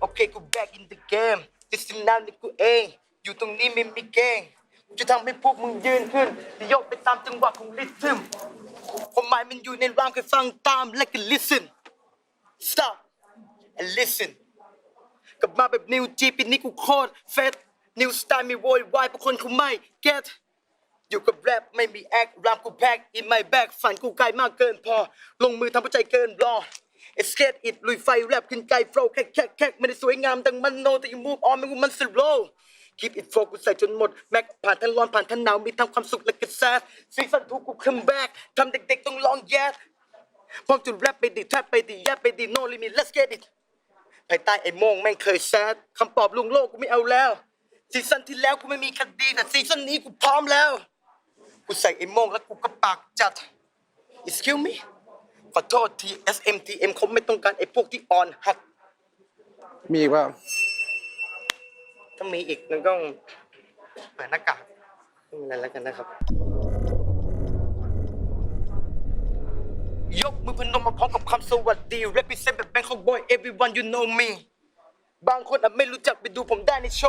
โอเคกู back in the game ดิสนานนี่กูเอง อยู่ตรงนี้ไม่มีเกงกูจะทำให้พวกมึงยืนขึ้นจะยกไปตามจังหวะของริทึมความหมายมันอยู่ในรามแค่ฟังตามและก็ listen stop and listen กลับมาแบบนิวจีปีนี้กูโคตรเฟสนิวสไตล์มีโวยวายพวกคนเขาไม่ get อยู่กับแรปไม่มีแอครามกูแพ็ก in my bag ฝันกูไกลมากเกินพอ ลงมือทำหัวใจเกินรอ escape it ลุยไฟแรปขึ้นไกล flow แค่แค่แค่ไม่ได้สวยงามดังมันโนแต่ยัง move on ไม่กูมัน slow keep it flow กูใส่จนหมด แม็กผ่านทั้งร้อนผ่านทั้งหนาว มีทั้งความสุขและก็แซดซีซั่นทูกู come back ทำเด็กๆต้องลองแยดพร้อมจุดแรปไปดิแทบไปดิแยบไปดิ no limit let's get it ภายใต้ไอ้โมงแม่งเคยแซดคำปอบลุงโลกกูไม่เอาแล้วซีซั่นที่แล้วกูไม่มีคดีแต่ซีซั่นนี้กูพร้อมแล้ว กูใส่ไอ้โมงแล้วกูก็ปากจัด excuse me ขอโทษที SMTM เขาไม่ต้องการไอ้พวกที่อ่อนหัด มีอีกว่าถ้ามีอีกมันก็เปิดหน้ากากไม่เป็นไรแล้วกันนะครับ ยกมือพนมมาพร้อมกับคำสวัสดี represent แบบ Bangkok boy everyone you know me บางคนอาจไม่รู้จักไปดูผมได้ในโช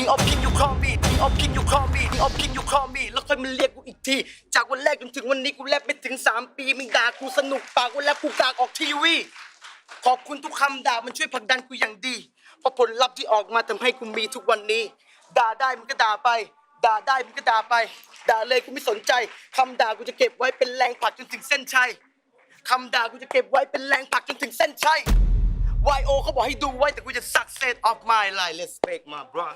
มีลิงออฟคิงอยู่คอมีลิงออฟคิงอยู่คอมีลิงออฟคิงอยู่คอมีแล้วค่อยมาเรียกกูอีกที จากวันแรกจนถึงวันนี้กูแลบไม่ถึง 3 ปีมึงด่ากูสนุกปากวันแรกกูกากออกทีวี ขอบคุณทุกคำด่ามันช่วยผลักดันกูอย่างดีเพราะผลลัพธ์ที่ออกมาทำให้กูมีทุกวันนี้ ด่าได้มึงก็ด่าไป ด่าได้มึงก็ด่าไป ด่าเลยกูไม่สนใจคำด่ากูจะเก็บไว้เป็นแรงผลักจนถึงเส้นชัยคำด่ากูจะเก็บไว้เป็นแรงผลักจนถึงเส้นชัย YO เขาบอกให้ดูไว้แต่กูจะ success of my life let's break my bro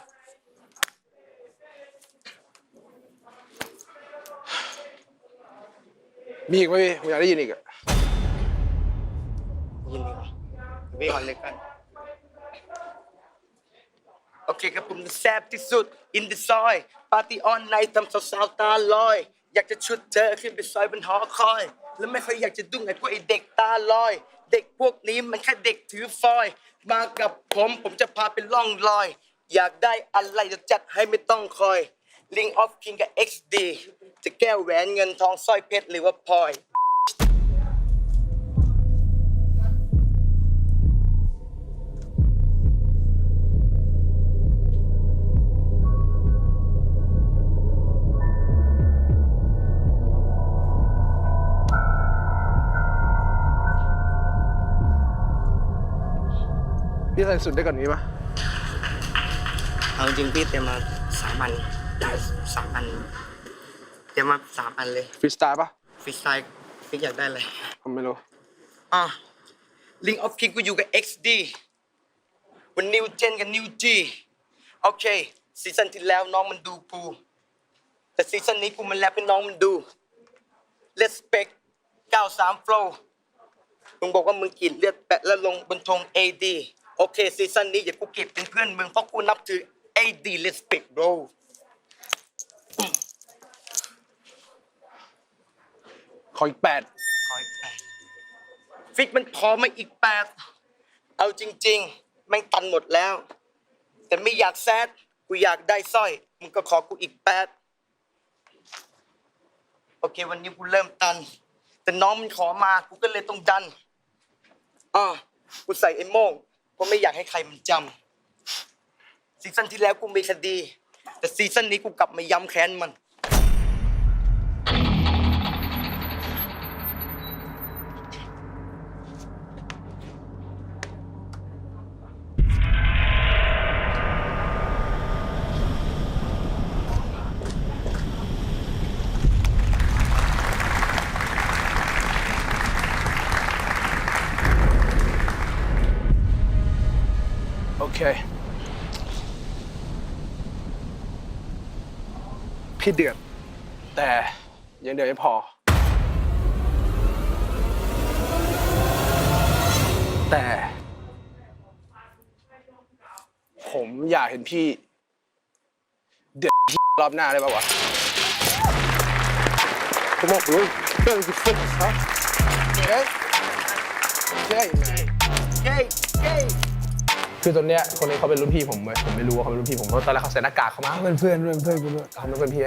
มีอีกไหมพี่ผมอยากได้ยินอีกอะยินดีครับพี่ก่อนเลยกันโอเคครับผมแซ่บที่สุด in the ซอย ปาร์ตี้ออนไนท์ทำสาวๆตาลอย อยากจะชุดเธอขึ้นไปซอยบนหอคอย แล้วไม่ค่อยอยากจะดุ้งไอ้พวกไอ้เด็กตาลอย เด็กพวกนี้มันแค่เด็กถือฟอย มากับผมผมจะพาไปล่องลอย อยากได้อะไรจะจัดให้ไม่ต้องคอย Link of King กับ XD จะแก้วแหวนเงินทองสร้อยเพชรหรือว่าพลอย พี่ใส่สุดได้ก่อนนี้ปะเอาจริงพี่เตรียมมาสามอัน สามอันเตรียมมาสามอันเลยฟรีสไตล์ปะฟิกไซด์ฟิกอยากได้อะไรผมไม่รู้อะลิงออฟคิงกูอยู่กับ XD วันนิวเจนกับนิวจีโอเคซีซั่นที่แล้วน้องมันดูกูแต่ซีซั่นนี้กูมันแลบให้น้องมันดู Respect 93 Flow มึงบอกว่ามึงกรีดเลือดแปะแล้วลงบนธง AD โอเคซีซั่นนี้อย่ากูเก็บเป็นเพื่อนมึงเพราะกูนับถือ AD Respect bro ขออีกแปดขออีกแปดฟิกมันพอมาอีกแปดเอาจริง ๆ แม่งตันหมดแล้ว แต่ไม่อยากแซดกูอยากได้สร้อย มึงก็ขอกูอีกแปดโอเค วันนี้กูเริ่มตัน แต่น้องมันขอมากูก็เลยต้องดันอ่ากูใส่ไอ้โม่งเพราะไม่อยากให้ใครมันจำซีซั่นที่แล้วกูมีคดี แต่ซีซั่นนี้กูกลับมาย้ำแค้นมัน โอเคพี่เดือด แต่ยังเดือดไม่พอ แต่ ผมอยากเห็นพี่ เดือดรอบหน้าได้ป่าวะผมบอกเลยเรื่อง คือฟุกครับเฮ้ยเฮ้ยเย้เย้คือตอนเนี้ยคนนี้เขาเป็นรุ่นพี่ผมเว้ยผมไม่รู้ว่าเขาเป็นรุ่นพี่ผมเพราะตอนแรกเขาใส่หน้ากากเข้ามาเป็นเพื่อนเพื่อนเพื่อนกูด้วยเขาไม่เป็นพี่